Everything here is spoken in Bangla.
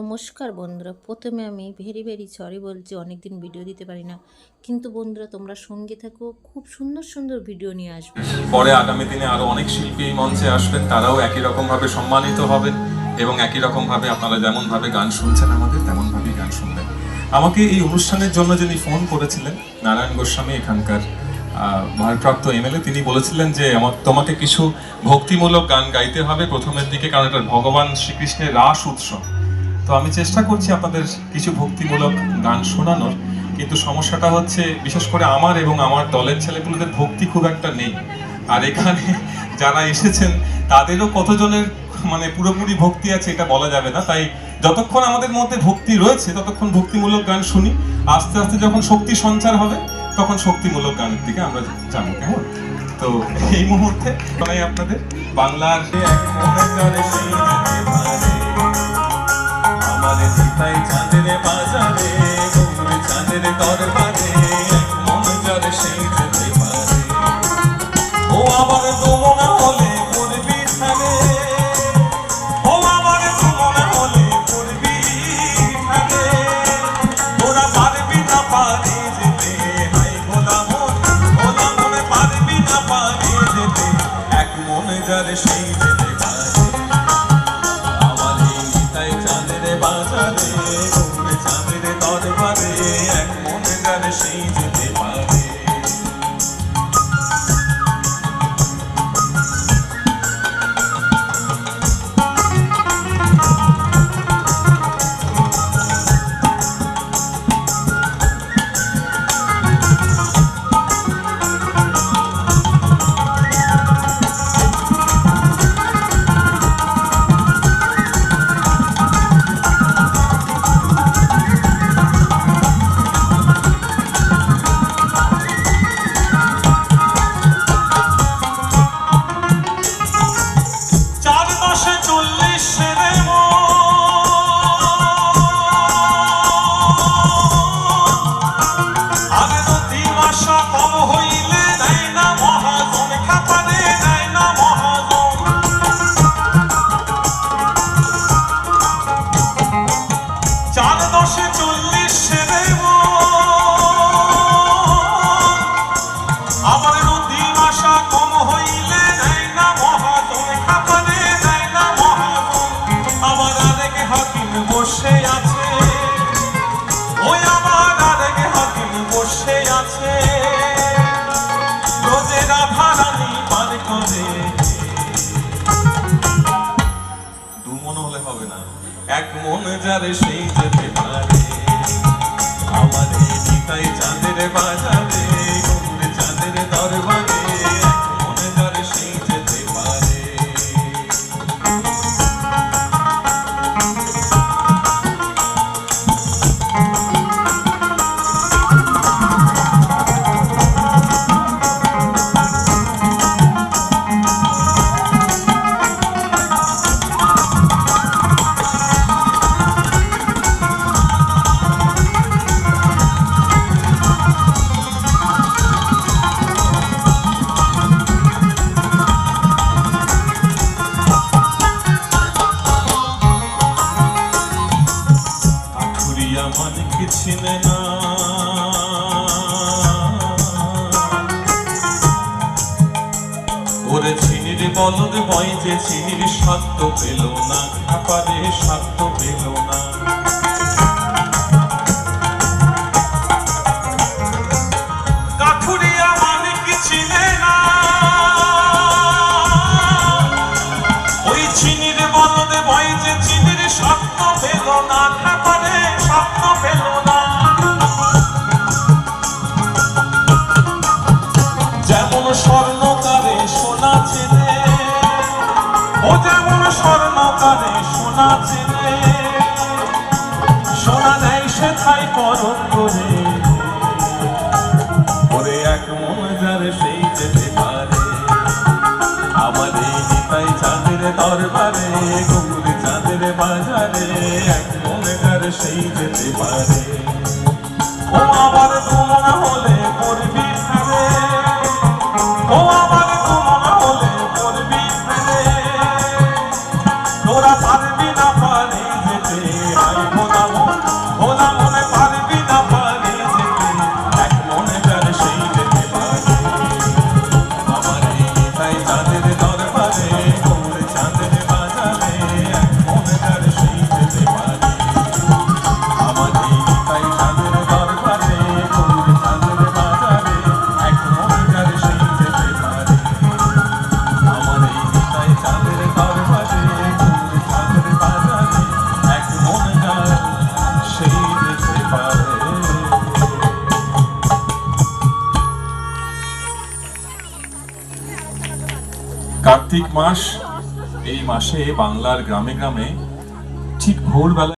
নমস্কার বন্ধুরা, প্রথমে আমি ভেরি ভেরি সরি বলছি অনেকদিন ভিডিও দিতে পারি না। কিন্তু বন্ধুরা, তোমরা সঙ্গে থাকো, খুব সুন্দর সুন্দর ভিডিও নিয়ে আসবে। পরে আগামী দিনে আরও অনেক শিল্পী এই মঞ্চে আসবেন, তারাও একই রকম ভাবে সম্মানিত হবেন এবং একই রকম ভাবে আপনারা যেমন ভাবে গান শুনছেন আমাদের, তেমন ভাবেই গান শুনবেন। আমাকে এই অনুষ্ঠানের জন্য যিনি ফোন করেছিলেন, নারায়ণ গোস্বামী এখানকার ভারপ্রাপ্ত এমএলএ তিনি বলেছিলেন যে আমার, তোমাকে কিছু ভক্তিমূলক গান গাইতে হবে প্রথমের দিকে, কারণ এটা ভগবান শ্রীকৃষ্ণের রাস উৎসব। তো আমি চেষ্টা করছি আপনাদের কিছু ভক্তিমূলক গান শোনানোর, কিন্তু সমস্যাটা হচ্ছে, বিশেষ করে আমার এবং আমার দলের ছেলেগুলোদের ভক্তি খুব একটা নেই। আর এখানে যারা এসেছেন, তাদেরও কতজনের মানে পুরোপুরি ভক্তি আছে এটা বলা যাবে না। তাই যতক্ষণ আমাদের মধ্যে ভক্তি রয়েছে, ততক্ষণ ভক্তিমূলক গান শুনি। আস্তে আস্তে যখন শক্তি সঞ্চার হবে, তখন শক্তিমূলক গানের দিকে আমরা যাব, কেমন? তো এই মুহূর্তে আপনাদের বাংলার সীতাই চাঁদের বাজারে গৌরী চাঁদের দরবারে, মন জলে সেই যেতে পারে। ও আবার তোমরা হলে করবি ও আবার তোমরা হলে করবি পারবি না যেতে হাই ভোলা ভোলা মনে পারবি না যেতে, এক মনে যারে সেই যেতে মাসা কম হইলে এক মন যার সেই যেতে পারে। আমার নিতাই চাঁদের বাজারে চাঁদের দরবারে। আখুরিয়া মানিক চিনে না। ওরে চিনির বলদ বয় যে চিনির স্বার্থ পেল না, খাপারে স্বার্থ পেল না। নেয় সে করে ওরে এক মন যারে সেই যেতে পারে। আমার এই নিতাই চাঁদের দরবারে গৌরী চাঁদের বাজারে, এক মনে সেই যেতে পারে। কার্তিক মাস এই মাসে বাংলার গ্রামে গ্রামে ঠিক ভোরবেলা